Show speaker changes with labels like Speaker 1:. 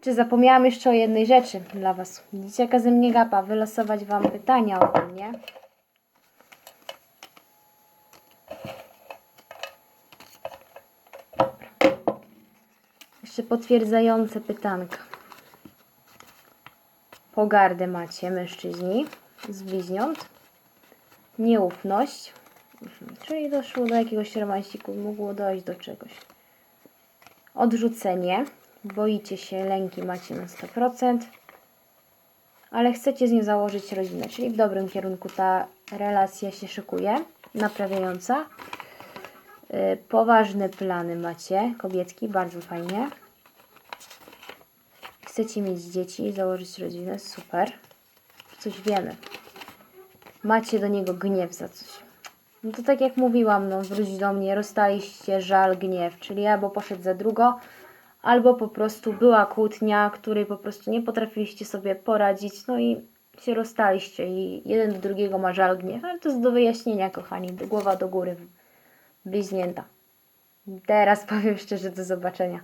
Speaker 1: Czy zapomniałam jeszcze o jednej rzeczy dla Was? Widzicie, jaka ze mnie gapa? Wylosować Wam pytania ode mnie. Jeszcze potwierdzające pytanka. Pogardę macie mężczyźni z bliźniąt. Nieufność. Mhm. Czyli doszło do jakiegoś romanciku, mogło dojść do czegoś. Odrzucenie. Boicie się, lęki macie na 100%. Ale chcecie z nią założyć rodzinę, czyli w dobrym kierunku ta relacja się szykuje, naprawiająca. Y, Poważne plany macie, kobietki, bardzo fajnie. Chcecie mieć dzieci i założyć rodzinę, super. Coś wiemy. Macie do niego gniew za coś. No to tak jak mówiłam, no wróć do mnie, rozstaliście, żal, gniew, czyli albo poszedł za drugo, albo po prostu była kłótnia, której po prostu nie potrafiliście sobie poradzić, no i się rozstaliście i jeden do drugiego ma żal, gniew, ale to jest do wyjaśnienia, kochani, głowa do góry, bliźnięta. Teraz powiem szczerze, do zobaczenia.